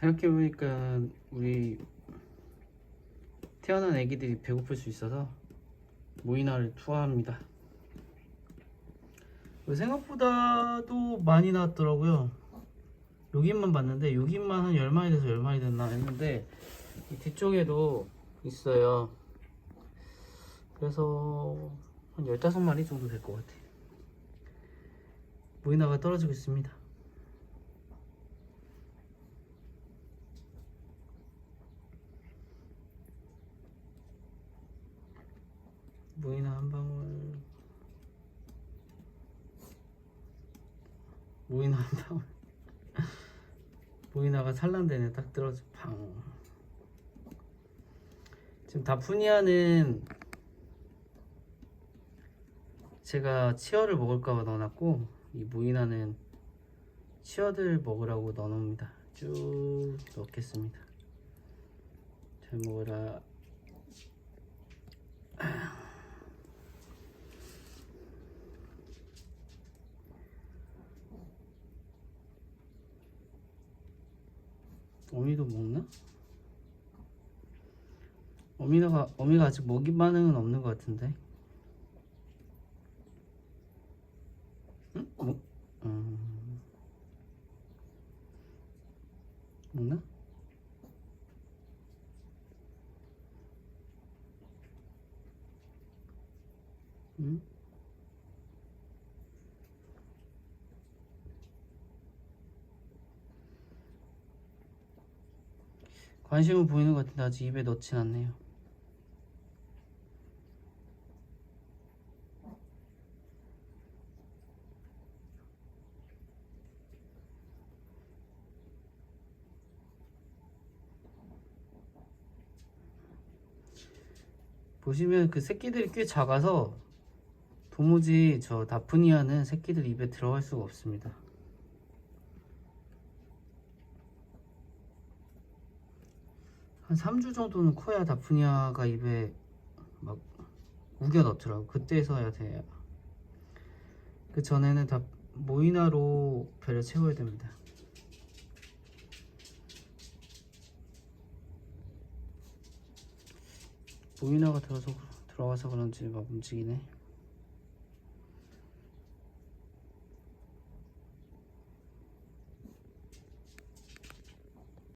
생각해보니까 우리 태어난 애기들이 배고플 수 있어서 모이나를 투하합니다. 생각보다도 많이 나왔더라고요. 여기만 봤는데 여기만 한 10마리 돼서 10마리 됐나 했는데 이 뒤쪽에도 있어요. 그래서 한 15마리 정도 될 것 같아요. 모이나가 떨어지고 있습니다. 모이나 한 방울. 모이나 한 방울. 모이나가 산란되네. 딱 떨어져 팡. 지금 다푸니아는 제가 치어를 먹을까봐 넣어놨고 이 모이나는 치어들 먹으라고 넣어놓습니다. 쭉 넣겠습니다. 잘 먹어라 어미도 먹나? 어미가 어미가 아직 먹이 반응은 없는 것 같은데. 응? 뭐? 음... 먹나? 응? 관심은 보이는 것 같은데 아직 입에 넣진 않네요. 보시면 그 새끼들이 꽤 작아서 도무지 저 다프니아는 새끼들 입에 들어갈 수가 없습니다. 한 3주 정도는 커야 다프니아가 입에 막 우겨 넣더라고. 그때서야 돼요. 그 전에는 다 모이나로 배를 채워야 됩니다. 모이나가 들어서 들어와서 그런지 막 움직이네.